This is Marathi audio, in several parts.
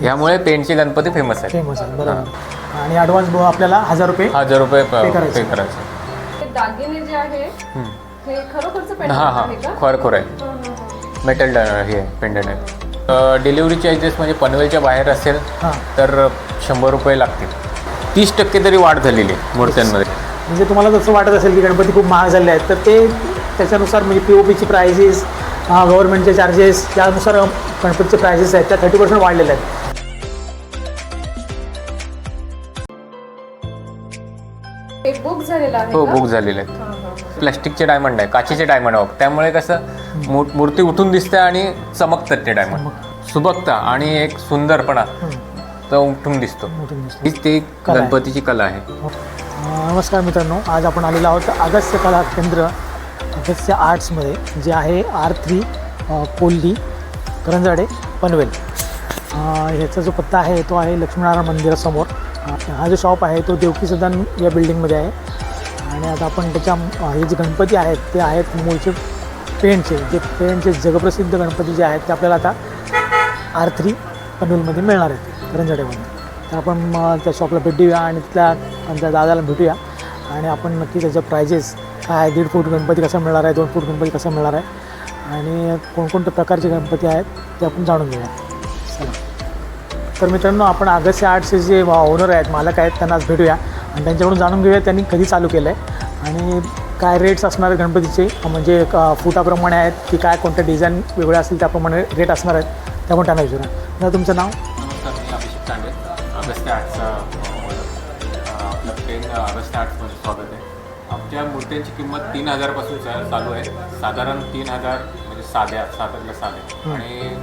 ह्यामुळे पेंटचे गणपती फेमस आहेत फेमस आहे बरोबर. आणि ॲडव्हान्स आपल्याला हजार रुपये हजार रुपये प- करायचे. पे करायचे. हे दागिने जे आहे हम्म. हे खरोखरचं हा पेंडंट हा. आहे का? खरखोर आहे. हा, हा, हा. मेटल हे पेंडंट आहे. डिलिव्हरी चार्जेस म्हणजे पनवेलच्या बाहेर असेल हां. तर शंभर रुपये लागतील. तीस टक्के तरी वाढ झालेली आहे मूर्त्यांमध्ये. म्हणजे तुम्हाला जसं वाटत असेल की गणपती खूप महाग झाले आहेत तर ते त्याच्यानुसार म्हणजे पी ओ पीची प्रायझेस गव्हर्नमेंटचे चार्जेस त्यानुसार गणपतीचे प्रायझेस आहेत त्या थर्टी पर्सेंट वाढलेले आहेत. झालेलं आहे हो? बुक झालेले आहेत. हा, हा, हा. प्लॅस्टिकचे डायमंड आहे काचेचे डायमंड आहे. त्यामुळे कसं मू- मूर्ती उठून दिसते आणि चमकतात ते डायमंड सुबकता आणि एक सुंदरपणा तो उठून दिसतो. मोठे दिसते. हीच ती कला आहे. गणपतीची कला आहे. अं, नमस्कार मित्रांनो आज आपण आलेलो आहोत अगस्त्य कला केंद्र अगस्त्य आर्ट्समध्ये जे आहे आर थ्री कोल्ली करंजाडे पनवेल. अं, ह्याचा जो पत्ता आहे तो आहे लक्ष्मीनारायण मंदिरासमोर. अं, हा जो शॉप आहे तो देवकी सदन या बिल्डिंगमध्ये आहे. आणि आता आपण त्याच्या हे जे गणपती आहेत ते आहेत मूळचे पेंटचे जे पेंटचे जगप्रसिद्ध गणपती जे आहेत ते आपल्याला आता आर थ्री पनवेलमध्ये मिळणार आहेत रंजाडेमध्ये तर आपण मग त्या शॉपला भेट देऊया आणि तिथल्या त्या दादाला भेटूया. आणि आपण नक्की त्याच्या प्रायजेस काय आहे दीड फूट गणपती कसा मिळणार आहे दोन फूट गणपती कसा मिळणार आहे आणि कोणकोणत्या प्रकारचे गणपती आहेत ते आपण जाणून घेऊया. चला. तर मित्रांनो आपण आगस्ट आर्टचे जे ओनर आहेत मालक आहेत त्यांना आज भेटूया. आणि त्यांच्याकडून जाणून घेऊया त्यांनी कधी चालू केलं आहे आणि काय रेट्स असणार आहेत गणपतीचे? म्हणजे फुटाप्रमाणे आहेत की काय कोणत्या डिझाईन वेगळ्या असतील त्याप्रमाणे रेट असणार आहेत त्या पण त्यांना विचारा तुमचं नाव? अभिषेक आपलं पेन अगस्त्य आर्ट्समध्ये स्वागत आहे. आमच्या मूर्त्यांची किंमत तीन हजारपासून चालू आहे. साधारण तीन हजार म्हणजे साध्या साधारणल्या साध्या. आणि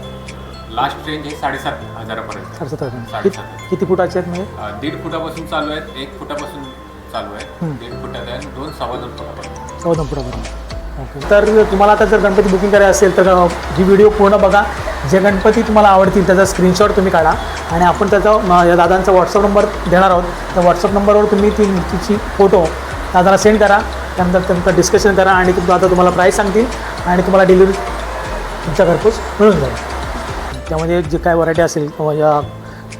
लास्ट रेंज हे साडेसात हजारापर्यंत. साडेसात हजार. साडेसात. किती किती फुटाचे आहेत म्हणजे? अं, दीड फुटापासून चालू आहेत एक फुटापासून चालू आहे. दीड फुटात आहे आणि दोन सव्वा दोन फुटापर्यंत. चौदा फुटापर्यंत. ओके. तर तुम्हाला आता जर गणपती बुकिंग करायचं असेल तर अ, ही व्हिडिओ पूर्ण बघा. जे गणपती तुम्हाला आवडतील त्याचा स्क्रीनशॉट तुम्ही काढा. आणि आपण त्याचा अ, या दादांचा व्हॉट्सअप नंबर देणार आहोत. त्या व्हॉट्सअप नंबरवर तुम्ही ती मूर्तीची फोटो दादाला सेंड करा. त्यानंतर त्यांचं डिस्कशन करा आणि तुम दादा तुम्हाला प्राईस सांगतील आणि तुम्हाला डिलिव्हरी तुमच्या घरपोच मिळून जाईल. त्यामध्ये जे काय व्हरायटी असेल किंवा या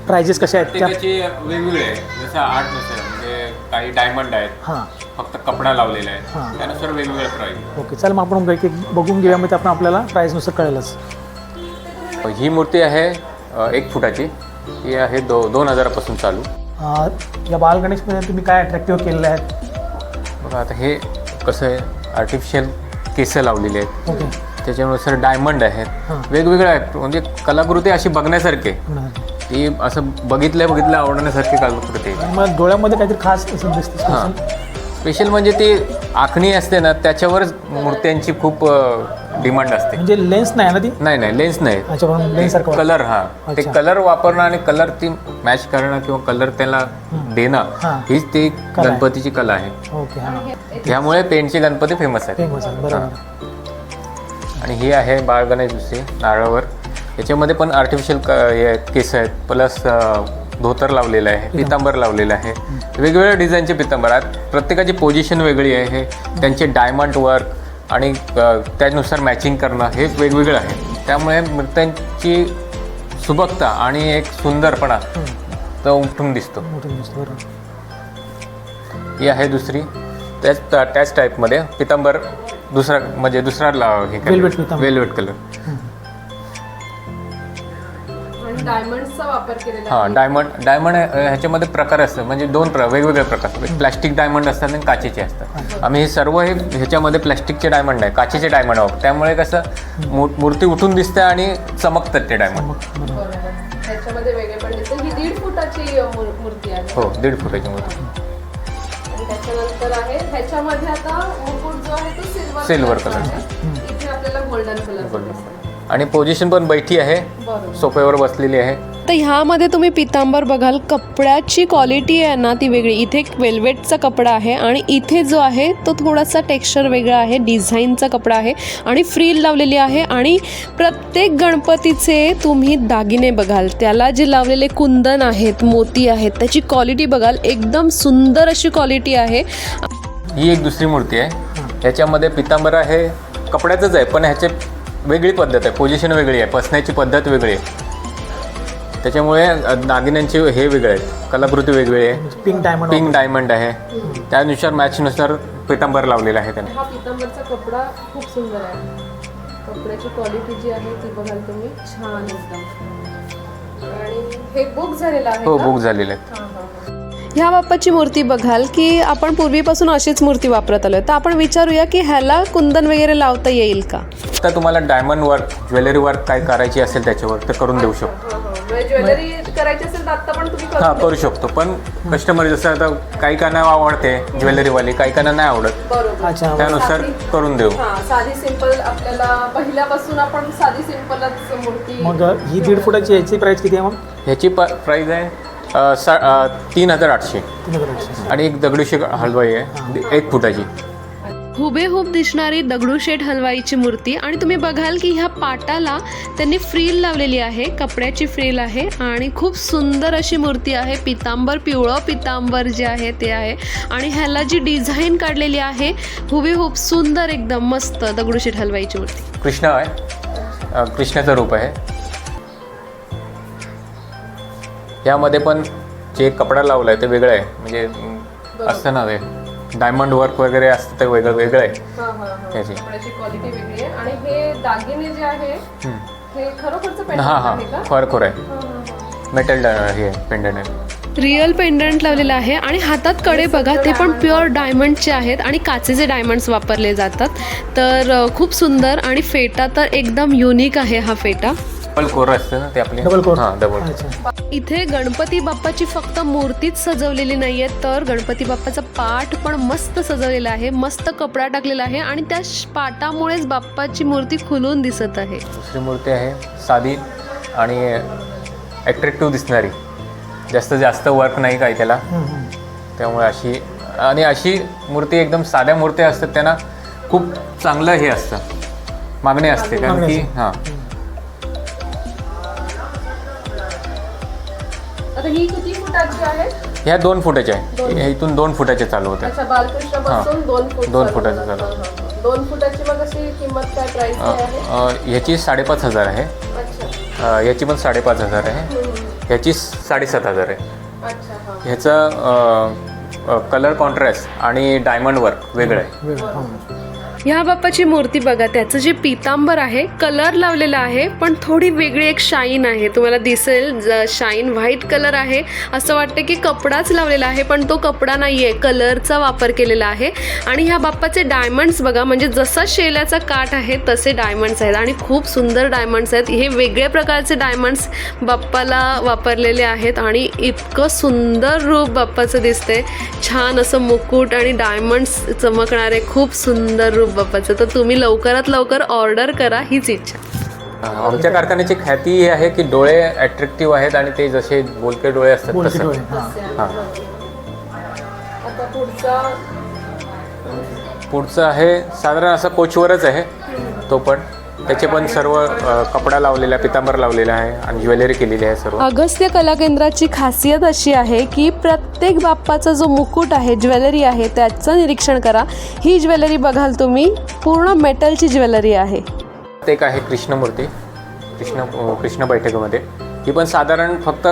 प्रायजेस कशा आहेत त्या प्रत्येकाचे वेगवेगळे जसं आर्टनुसार म्हणजे काही डायमंड आहेत. हां. फक्त कपडा लावलेला हां. आहे त्यानुसार वेगवेगळ्या प्राईस ओके चल मग आपण एक एक बघून घेऊया मग ते आपण आपल्याला प्राईसनुसार कळेलच. ही मूर्ती आहे अ, एक फुटाची. ही आहे दो दोन हजारापासून चालू. अ, या बाल गणेशमध्ये तुम्ही काय अट्रॅक्टिव्ह केलेलं आहे? बघा आता हे कसं आहे आर्टिफिशियल केस लावलेले आहेत. ओके. त्याच्यानुसार डायमंड आहेत. वेगवेगळ्या आहेत. म्हणजे कलाकृती अशी बघण्यासारखी. ती असं बघितल्या बघितल्या आवडण्यासारखी कलाकृती मग डोळ्यामध्ये काहीतरी खास असं दिसते हां. स्पेशल म्हणजे ती आखणी असते ना त्याच्यावरच मूर्त्यांची खूप डिमांड असते. म्हणजे लेन्स नाही ना ती? नाही नाही लेन्स नाही. कलर हा. ते. कलर वापरणं आणि कलर ती मॅच करणं किंवा कलर त्याला देणं. हीच ती. गणपतीची कला आहे. त्यामुळे पेंटचे गणपती फेमस आहेत आहे आणि ही आहे बाळ गणेश दुसरी नारळावर. याच्यामध्ये पण आर्टिफिशियल क हे केस आहेत. प्लस धोतर लावलेलं आहे पितांबर लावलेलं आहे. वेगवेगळ्या डिझाईनचे पितांबर आहेत. प्रत्येकाची पोझिशन वेगळी आहे. त्यांचे डायमंड वर्क आणि त्यानुसार मॅचिंग करणं हे वेगवेगळं आहे. त्यामुळे मूर्त्यांची सुबकता आणि एक सुंदरपणा तो उठून दिसतो. ही आहे दुसरी. त्याच त्याच टाईपमध्ये पितांबर दुसरा म्हणजे दुसरा लाव हे Velvet पितांबर. Velvet colour. आणि डायमंडचा वापर केलेला हां. डायमंड डायमंड ह्याच्यामध्ये प्रकार असतात. म्हणजे दोन प्र वेगवेगळे प्रकार एक प्लॅस्टिक डायमंड असतात आणि काचेचे असतात. आम्ही हे सर्व हे ह्याच्यामध्ये प्लॅस्टिकचे डायमंड आहे काचेचे डायमंड आहोत. त्यामुळे कसं मू मूर्ती उठून दिसते आणि चमकतात ते डायमंड मग बरोबर. बरोबर. त्याच्यामध्ये वेगळे पण दिसते ही दीड फुटाची अ, मूर- मूर्ती आहे. हो दीड फुटाची मूर्ती. त्याच्यानंतर आहे ह्याच्यामध्ये आता मुकुट जो आहे तो सिल्वर color. आहे. इथे आपल्याला गोल्डन कलर आणि पोझिशन पण बैठी आहे. सोफ्यावर बसलेली आहे. तर ह्यामध्ये तुम्ही पितांबर बघाल कपड्याची क्वालिटी आहे ना ती वेगळी. इथे वेल्वेटचा कपडा आहे आणि इथे जो आहे तो थोडासा टेक्स्चर वेगळा आहे डिझाईनचा कपडा आहे आणि फ्रील लावलेली आहे आणि प्रत्येक गणपतीचे तुम्ही दागिने बघाल. त्याला जे लावलेले कुंदन आहेत मोती आहेत त्याची क्वालिटी बघाल. एकदम सुंदर अशी क्वालिटी आहे. ही एक दुसरी मूर्ती आहे. ह्याच्यामध्ये पितांबर आहे. कपड्याचंच आहे पण ह्याचे वेगळी पद्धत आहे. पोझिशन वेगळी आहे. बसण्याची पद्धत वेगळी आहे. त्याच्यामुळे दागिन्यांचे हे वेगळे आहेत. कलाकृती वेगळी आहे. पिंक डायमंड पिंक डायमंड आहे. त्यानुसार मॅचनुसार पितांबर लावलेला आहे त्याने. हा पितांबरचा कपडा खूप सुंदर आहे. कपड्याची क्वालिटी जी आहे ती बघाल तुम्ही छान एकदम. आणि हे बुक झालेलं आहे हो? बुक झालेले आहेत हा, हा, हा. ह्या बाप्पाची मूर्ती बघाल की आपण पूर्वीपासून अशीच मूर्ती वापरत आलोय. तर आपण विचारूया की ह्याला कुंदन वगैरे लावता येईल का? तर तुम्हाला डायमंड वर्क ज्वेलरी वर्क काय करायची असेल त्याच्यावर तर करून देऊ शकतो. हा, हा. म्हणजे ज्वेलरी करायची असेल तर आता पण तुम्ही करू हां शकता. करू शकतो पण कस्टमर जसं आता काही काना आवडते ज्वेलरीवाली काही काना नाही आवडत. बरोबर. अच्छा त्यानुसार करून देऊ. हा साधी सिंपल आपल्याला पहिल्यापासून आपण साधी सिंपलच मूर्ती मग ही दीड फुटाची याची प्राइस किती आहे मग? ह्याची प प्राईज आहे सा तीन हजार आठशे. आणि एक दगडूशेठ हलवाई आहे. एक फुटाची. हुबेहूब दिसणारी दगडूशेठ हलवाईची मूर्ती. आणि तुम्ही बघाल की ह्या पाटाला त्यांनी फ्रील लावलेली आहे. कपड्याची फ्रील आहे. आणि खूप सुंदर अशी मूर्ती आहे. पितांबर पिवळं पितांबर जे आहे ते आहे. आणि ह्याला जी डिझाईन काढलेली आहे हुबेहूब सुंदर एकदम मस्त दगडूशेठ हलवाईची मूर्ती. कृष्ण आहे. कृष्णाचं रूप आहे. यामध्ये पण जे कपडा लावला आहे ते वेगळं आहे. म्हणजे असतं ना ते. डायमंड वर्क वगैरे असतं ते वेगळं वेगळं आहे. हा, हा, हा. त्याची. कपड्याची क्वालिटी वेगळी आहे. आणि हे दागिने जे आहे हम्म. हे हां आहे का? फरखोर आहे. मेटल हे पेंडंट आहे. रिअल पेंडंट लावलेलं आहे. आणि हातात कडे बघा ते पण प्युअर डायमंडचे आहेत आणि काचेचे डायमंड्स वापरले जातात. तर खूप सुंदर आणि फेटा तर एकदम युनिक आहे हा फेटा. डबल कोर असतं ना ते आपले? डबल कोर हां डबल अच्छा. इथे गणपती बाप्पाची फक्त मूर्तीच सजवलेली नाहीये तर गणपती बाप्पाचा पाठ पण मस्त सजवलेला आहे मस्त कपडा टाकलेला आहे आणि त्या श- पाटामुळेच बाप्पाची मूर्ती खुलून दिसत आहे. दुसरी मूर्ती आहे साधी आणि ॲट्रॅक्टिव्ह दिसणारी. जास्त जास्त वर्क नाही काय त्याला. हम्म, हम्म. त्यामुळे अशी आणि अशी मूर्ती एकदम साध्या मूर्त्या असतात त्यांना खूप चांगलं हे असतं. मागणी असते कारण की. हां. आता ही किती फुटाची आहे? ह्या दोन फुटाच्या आहे. इथून दोन फुटाच्या चालू होत्या. अच्छा बालकृष्णपासून दोन फूट दोन चालू. फुटाचं चालू. हा, हा, हा. दोन फुटाची मग अशी किंमत काय प्राइस अ, काय आहे? अ, ह्याची साडेपाच हजार आहे. अच्छा. अ, याची पण साडेपाच हजार आहे. हम्म. ह्याची साडेसात हजार आहे. अच्छा हा. ह्याचं कलर कॉन्ट्रास्ट आणि डायमंड वर्क वेगळं आहे. वेगळं, हां. ह्या बाप्पाची मूर्ती बघा त्याचं जे पितांबर आहे कलर लावलेला आहे पण थोडी वेगळी एक शाईन आहे. तुम्हाला दिसेल शाईन व्हाईट कलर आहे. असं वाटतं की कपडाच लावलेला आहे पण तो कपडा नाही आहे कलरचा वापर केलेला आहे. आणि ह्या बाप्पाचे डायमंड्स बघा म्हणजे जसा शेल्याचा काठ आहे तसे डायमंड्स आहेत. आणि खूप सुंदर डायमंड्स आहेत. हे वेगळ्या प्रकारचे डायमंड्स बाप्पाला वापरलेले आहेत. आणि इतकं सुंदर रूप बाप्पाचं दिसते छान असं मुकुट आणि डायमंड्स चमकणारे खूप सुंदर रूप बाप्पाचं. तर तुम्ही लवकरात लवकर ऑर्डर करा हीच इच्छा. आमच्या कारखान्याची ख्याती ही आहे की डोळे अट्रॅक्टिव्ह आहेत आणि ते जसे बोलके डोळे असतात बोलकी तसं. डोळे हां. हां. आता पुढचा पुढचं आहे साधारण असं कोचवरच आहे तो पण. त्याचे पण सर्व अ, कपडा लावलेला आहे पितांबर लावलेला आहे आणि ज्वेलरी केलेली आहे सर्व. अगस्त्य कला केंद्राची खासियत अशी आहे की प्रत्येक बाप्पाचा जो मुकुट आहे ज्वेलरी आहे त्याचं निरीक्षण करा. ही ज्वेलरी बघाल तुम्ही पूर्ण मेटलची ज्वेलरी आहे. एक आहे कृष्णमूर्ती कृष्ण अ, कृष्ण बैठकीमध्ये. ही पण साधारण फक्त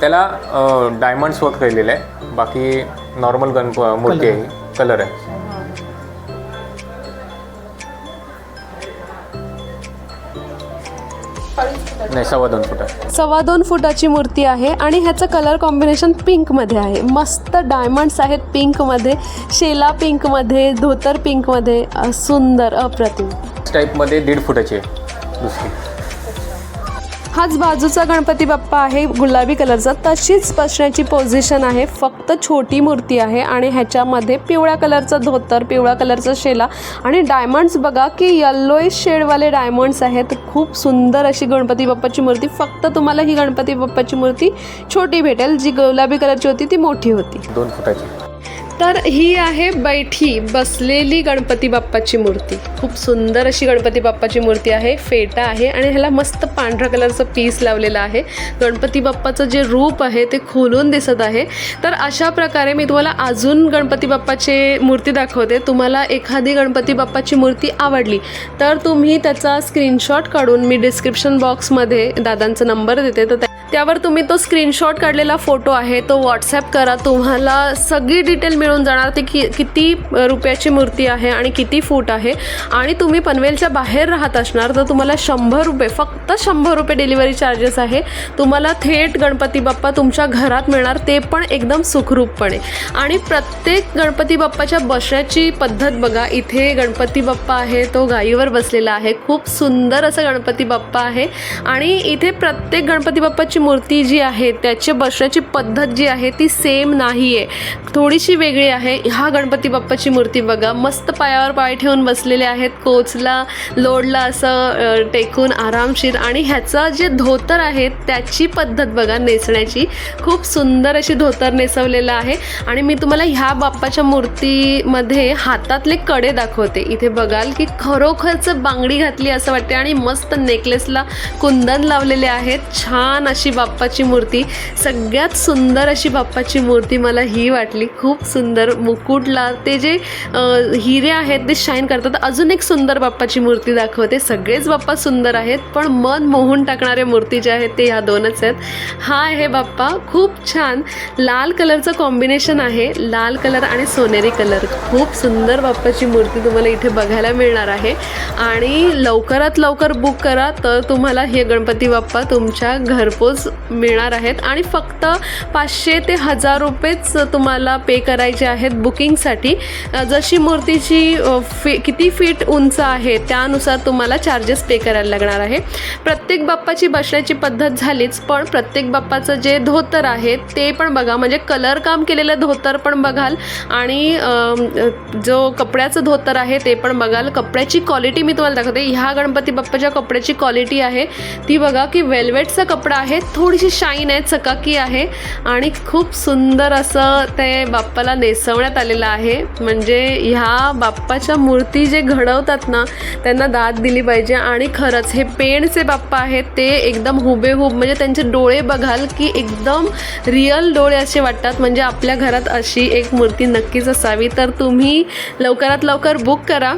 त्याला डायमंड्स वर्क केलेलं आहे. बाकी नॉर्मल गण मूर्ती आहे कलर आहे. नाही सव्वा दोन फुट सव्वा दोन फुटाची मूर्ती आहे आणि ह्याचं कलर कॉम्बिनेशन पिंकमध्ये आहे. मस्त डायमंड्स आहेत पिंकमध्ये शेला पिंकमध्ये धोतर पिंकमध्ये अ, सुंदर अप्रतिम. टाईपमध्ये दीड फुटाची आहे दुसरी. हाच बाजूचा गणपती बाप्पा आहे गुलाबी कलरचा. तशीच बसण्याची पोझिशन आहे. फक्त छोटी मूर्ती आहे आणि ह्याच्यामध्ये पिवळ्या कलरचं धोतर पिवळ्या कलरचा शेला आणि डायमंड्स बघा की येल्लोइश शेडवाले डायमंड्स आहेत. खूप सुंदर अशी गणपती बाप्पाची मूर्ती. फक्त तुम्हाला ही गणपती बाप्पाची मूर्ती छोटी भेटेल. जी गुलाबी कलरची होती ती मोठी होती. दोन फुटाची. तर ही आहे बैठी बसलेली गणपती बाप्पाची मूर्ती. खूप सुंदर अशी गणपती बाप्पाची मूर्ती आहे फेटा आहे आणि ह्याला मस्त पांढऱ्या कलरचं पीस लावलेलं आहे. गणपती बाप्पाचं जे रूप आहे ते खोलून दिसत आहे. तर अशा प्रकारे मी तुम्हाला अजून गणपती बाप्पाची मूर्ती दाखवते. तुम्हाला एखादी गणपती बाप्पाची मूर्ती आवडली तर तुम्ही त्याचा स्क्रीनशॉट काढून मी डिस्क्रिप्शन बॉक्समध्ये दादांचा नंबर देते. तर त्या त्यावर तुम्ही तो स्क्रीनशॉट काढलेला फोटो आहे तो व्हॉट्सॲप करा. तुम्हाला सगळी डिटेल मिळून जाणार. ती कि किती रुपयाची मूर्ती आहे आणि किती फूट आहे. आणि तुम्ही पनवेलच्या बाहेर राहत असणार तर तुम्हाला शंभर रुपये फक्त शंभर रुपये डिलिव्हरी चार्जेस आहे. तुम्हाला थेट गणपती बाप्पा तुमच्या घरात मिळणार ते पण एकदम सुखरूपपणे. आणि प्रत्येक गणपती बाप्पाच्या बसण्याची पद्धत बघा. इथे गणपती बाप्पा आहे तो गायीवर बसलेला आहे. खूप सुंदर असं गणपती बाप्पा आहे. आणि इथे प्रत्येक गणपती बाप्पाची मूर्ती जी आहे त्याची बसण्याची पद्धत जी आहे ती सेम नाही आहे थोडीशी वेगळी आहे. हा गणपती बाप्पाची मूर्ती बघा. मस्त पायावर पाय ठेवून बसलेले आहेत. कोचला लोडला असं टेकून आरामशीर. आणि ह्याचं जे धोतर आहे त्याची पद्धत बघा नेसण्याची. खूप सुंदर अशी धोतर नेसवलेलं आहे. आणि मी तुम्हाला ह्या बाप्पाच्या मूर्तीमध्ये हातातले कडे दाखवते. इथे बघाल की खरोखरच बांगडी घातली असं वाटते आणि मस्त नेकलेसला कुंदन लावलेले आहेत. छान अशी बाप्पाची मूर्ती सगळ्यात सुंदर अशी बाप्पाची मूर्ती मला ही वाटली. खूप सुंदर मुकुटला ते जे हिरे आहेत ते शाईन करतात. अजून एक सुंदर बाप्पाची मूर्ती दाखवते. सगळेच बाप्पा सुंदर आहेत पण मन मोहून टाकणाऱ्या मूर्ती ज्या आहेत ते ह्या दोनच आहेत. हा आहे बाप्पा खूप छान. लाल कलरचं कॉम्बिनेशन आहे. लाल कलर आणि सोनेरी कलर. खूप सुंदर बाप्पाची मूर्ती तुम्हाला इथे बघायला मिळणार आहे. आणि लवकरात लवकर बुक करा तर तुम्हाला हे गणपती बाप्पा तुमच्या घरपोच मिळणार आहेत. आणि फक्त पाचशे ते हजार रुपयेच तुम्हाला पे करायचे आहेत बुकिंगसाठी जशी मूर्तीची फी किती फीट उंच आहे त्यानुसार तुम्हाला चार्जेस पे करायला लागणार आहे. प्रत्येक बाप्पाची बसण्याची पद्धत झालीच पण प्रत्येक बाप्पाचं जे धोतर आहे ते पण बघा. म्हणजे कलर काम केलेलं धोतर पण बघाल आणि जो कपड्याचं धोतर आहे ते पण बघाल. कपड्याची क्वालिटी मी तुम्हाला दाखवते. ह्या गणपती बाप्पाच्या कपड्याची क्वालिटी आहे. ती बघा की वेल्वेटचा कपडा आहे थोडीशी शाईन आहे चकाकी आहे आणि खूप सुंदर असं ते बाप्पाला नेसवण्यात आलेलं आहे. म्हणजे ह्या बाप्पाच्या मूर्ती जे घडवतात ना त्यांना दाद दिली पाहिजे आणि खरंच हे पेणचे बाप्पा आहेत ते एकदम हुबेहूब म्हणजे त्यांचे डोळे बघाल की एकदम रिअल डोळे असे वाटतात. म्हणजे आपल्या घरात अशी एक मूर्ती नक्कीच असावी. तर तुम्ही लवकरात लवकर बुक करा.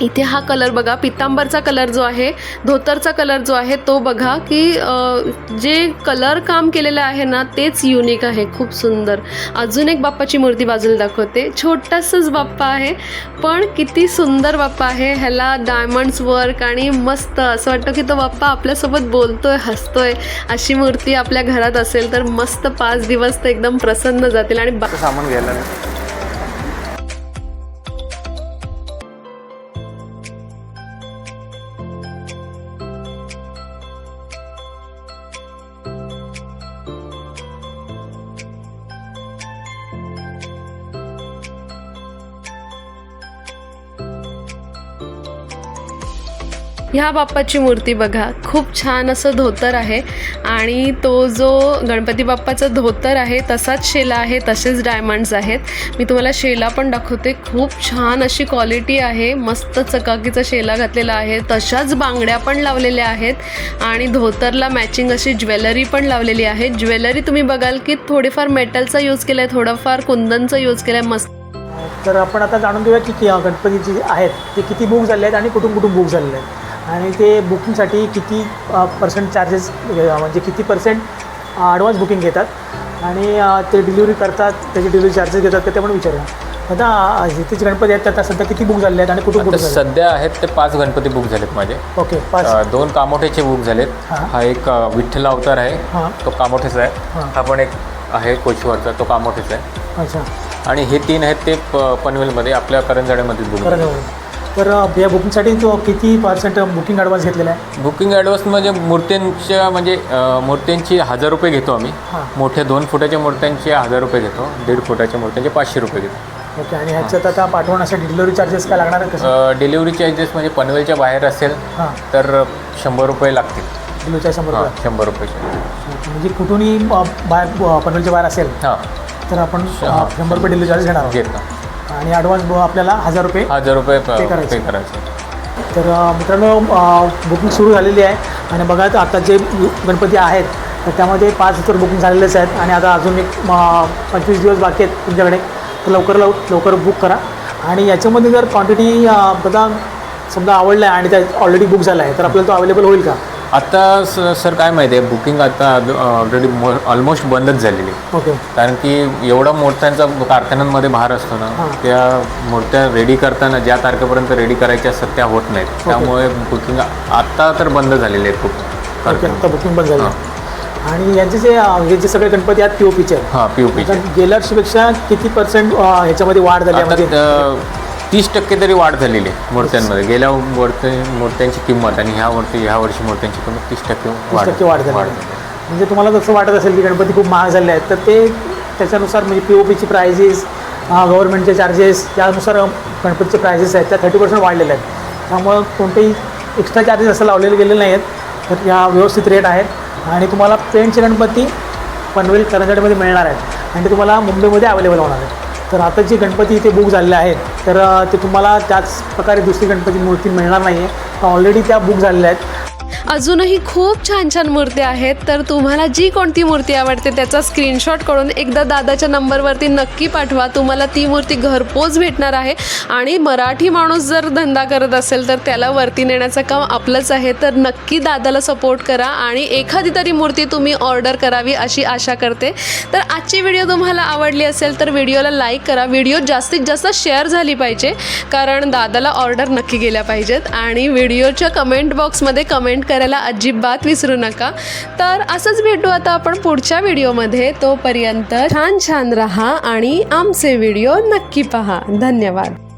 इथे हा कलर बघा पितांबरचा कलर जो आहे धोतरचा कलर जो आहे तो बघा की जे कलर काम केलेलं आहे ना तेच युनिक आहे खूप सुंदर. अजून एक बाप्पाची मूर्ती बाजूला दाखवते. छोटासाच बाप्पा आहे पण किती सुंदर बाप्पा आहे. ह्याला डायमंड्स वर्क आणि मस्त असं वाटतं की तो बाप्पा आपल्यासोबत बोलतोय हसतोय. अशी मूर्ती आपल्या घरात असेल तर मस्त पाच दिवस ते एकदम प्रसन्न जातील आणि सामान घ्यायला ह्या बाप्पाची मूर्ती बघा. खूप छान असं धोतर आहे. आणि तो जो गणपती बाप्पाचं धोतर आहे तसाच शेला आहे तसेच डायमंड्स आहेत. मी तुम्हाला शेला पण दाखवते. खूप छान अशी क्वालिटी आहे. मस्त चकाकीचा शेला घातलेला आहे. तशाच बांगड्या पण लावलेल्या आहेत. आणि धोतरला मॅचिंग अशी ज्वेलरी पण लावलेली आहे. ज्वेलरी तुम्ही बघाल की थोडेफार मेटलचा यूज केला आहे थोडंफार कुंदनचा यूज केला आहे मस्त. तर आपण आता जाणून घेऊया की गणपतीची आहेत ते किती बुक झाले आहेत आणि कुठून कुठून बुक झालेले आहेत. आणि ते बुकिंगसाठी किती पर्सेंट चार्जेस म्हणजे किती पर्सेंट ॲडव्हान्स बुकिंग घेतात. आणि ते डिलिव्हरी करतात त्याचे डिलिव्हरी चार्जेस घेतात का ते पण विचारूया. आता जे गणपती आहेत त्या सध्या किती बुक झाले आहेत आणि कुठून आता झाले सध्या आहेत ते पाच गणपती बुक झालेत माझे. ओके पाच. दोन कामोठ्याचे बुक झालेत. हां. एक विठ्ठल अवतार आहे. हां. तो कामोठेचा आहे. हां. पण एक आहे कोचवरचा तो कामोठेचा आहे. अच्छा. आणि हे तीन आहेत ते प- पनवेलमध्ये आपल्या करंजाड्यामध्ये बुक तर या बुकिंगसाठी तो किती पर्सेंट बुकिंग ॲडव्हान्स घेतलेला आहे? बुकिंग ॲडव्हान्स म्हणजे मूर्त्यांच्या म्हणजे अ, मूर्त्यांची हजार रुपये घेतो आम्ही. हां. मोठ्या दोन फुटाच्या मूर्त्यांचे हजार रुपये घेतो. दीड फुटाच्या मूर्त्यांचे पाचशे रुपये घेतो. ओके आणि ह्याच्यात आता पाठवण्यासाठी डिलिव्हरी चार्जेस काय लागणार आहे कसं डिलिव्हरी चार्जेस म्हणजे पनवेलच्या बाहेर असेल हां. तर शंभर रुपये लागतील. डिलिव्हरी चार्ज शंभर हां रुपये शंभर रुपये. म्हणजे कुठूनही अ, बाहेर अ, पनवेलच्या बाहेर असेल हां. तर आपण अ. शंभर रुपये डिलिव्हरी चार्ज घेणार आहोत. घेतो. आणि ॲडव्हान्स आपल्याला हजार रुपये हजार रुपये पे करायचे. करायचे. तर अ, मित्रांनो बुकिंग सुरू झालेली आहे. आणि बघा आता जे गणपती आहेत तर त्यामध्ये पाच तर बुकिंग झालेलेच आहेत. आणि आता अजून एक पंचवीस दिवस बाकी आहेत तुमच्याकडे. तर लवकर लव लवकर बुक करा. आणि याच्यामध्ये जर क्वांटिटी बघा समजा आवडला आहे आणि त्या ऑलरेडी बुक झाला आहे तर आपल्याला तो अवेलेबल होईल का? आता स- सर काय माहिती आहे बुकिंग आता ऑलरेडी ऑलमोस्ट बंदच झालेली. आहे ओके. कारण की एवढा मूर्त्यांचा कारखान्यांमध्ये भार असतो ना. त्या मूर्त्या रेडी करताना ज्या तारखेपर्यंत रेडी करायच्या असतात त्या होत नाहीत. त्यामुळे बुकिंग आता तर बंद झालेले आहेत खूप आता बुकिंग पण झालं आणि यांचे जे हे जे सगळे गणपती आहेत पी ओ पीचे हां पी ओ पीचे गेल्या वर्षीपेक्षा किती पर्सेंट ह्याच्यामध्ये वाढ झाली तीस टक्के तरी वाढ झालेली आहे मूर्त्यांमध्ये. गेल्या मूर्ती मूर्त्यांची किंमत आणि ह्या मूर्ती ह्या वर्षी मूर्त्यांची किंमत तीस टक्के तीस टक्के वाढ झाली म्हणजे तुम्हाला जसं वाटत असेल की गणपती खूप महाग झाले आहेत तर ते त्याच्यानुसार म्हणजे पी ओ पीची प्रायझेस गव्हर्नमेंटचे चार्जेस त्यानुसार गणपतीचे प्रायझेस आहेत त्या थर्टी पर्सेंट वाढलेले आहेत. त्यामुळं कोणतेही एक्स्ट्रा चार्जेस असं लावलेले गेलेले नाही आहेत तर या व्यवस्थित रेट आहेत. आणि तुम्हाला पेंटचे गणपती पनवेल करंजाडीमध्ये मिळणार आहेत. आणि ते तुम्हाला मुंबईमध्ये अवेलेबल होणार आहेत. तर आता जे गणपती इथे बुक झालेले आहेत तर ते तुम्हाला त्याच प्रकारे दुसरी गणपती मूर्ती मिळणार नाही आहे ऑलरेडी त्या बुक झालेल्या आहेत. अजूनही खूप छान छान मूर्ती आहेत. तर तुम्हाला जी कोणती मूर्ती आवडते त्याचा स्क्रीनशॉट करून एकदा दादाच्या नंबरवरती नक्की पाठवा. तुम्हाला ती मूर्ती घरपोच भेटणार आहे. आणि मराठी माणूस जर धंदा करत असेल तर त्याला वरती नेण्याचं काम आपलंच आहे. तर नक्की दादाला सपोर्ट करा आणि एखादी तरी मूर्ती तुम्ही ऑर्डर करावी अशी आशा करते. तर आजची व्हिडिओ तुम्हाला आवडली असेल तर व्हिडिओला लाईक करा. व्हिडिओ जास्तीत जास्त शेअर झाली पाहिजे. कारण दादाला ऑर्डर नक्की गेल्या पाहिजेत. आणि व्हिडिओच्या कमेंट बॉक्समध्ये कमेंट कमेंट करायला अजिबात विसरू नका. तर असंच भेटू आता आपण पुढच्या व्हिडिओमध्ये. तोपर्यंत छान छान राहा आणि आमचे व्हिडिओ नक्की पहा. धन्यवाद.